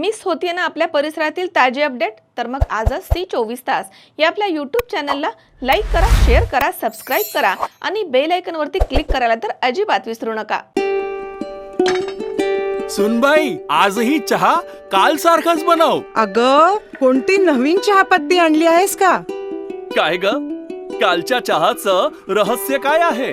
Miss होतीये ना आपल्या परिसरातील ताजे अपडेट? तर मग आजच सी चोवीस तास. या आपल्या यूट्यूब चॅनलला लाईक करा शेअर करा सबस्क्राईब करा आणि बेल आयकॉनवरती क्लिक करायला तर अजिबात विसरू नका. सुनबाई आजही चहा काल सारखाच बनव. अग कोणती नवीन चहापत्ती आणली आहेस का? काय ग? कालच्या चहाचं रहस्य काय आहे?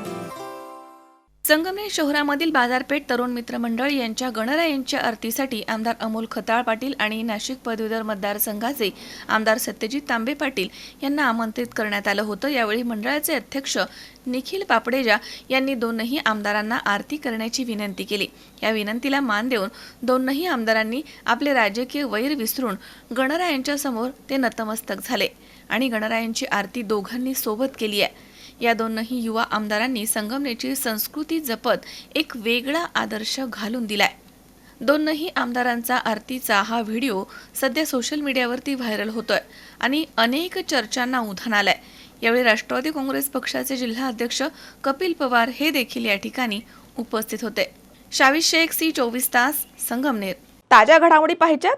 संगमनेर शहरामधील बाजारपेठ तरुण मित्र मंडळ यांच्या गणरायांच्या आरतीसाठी आमदार अमोल खताळ पाटील आणि नाशिक पदवीधर मतदारसंघाचे आमदार सत्यजित तांबे पाटील यांना आमंत्रित करण्यात आलं होतं. यावेळी मंडळाचे अध्यक्ष निखिल पापडेजा यांनी दोनही आमदारांना आरती करण्याची विनंती केली. या विनंतीला मान देऊन दोनही आमदारांनी आपले राजकीय वैर विसरून गणरायांच्या समोर ते नतमस्तक झाले आणि गणरायांची आरती दोघांनी सोबत केली आहे. या दोनही युवा आमदारांनी संगमनेरची संस्कृती जपत एक वेगळा आदर्श घालून दिलाय. दोनही आमदारांचा आरतीचा हा व्हिडिओ सध्या सोशल मीडियावरती व्हायरल होतोय आणि अनेक चर्चांना उधाण आलंय. यावेळी राष्ट्रवादी काँग्रेस पक्षाचे जिल्हा अध्यक्ष कपिल पवार हे देखील या ठिकाणी उपस्थित होते. शावी शेख सी चोवीस तास संगमनेर. ताज्या घडामोडी पाहिजेत?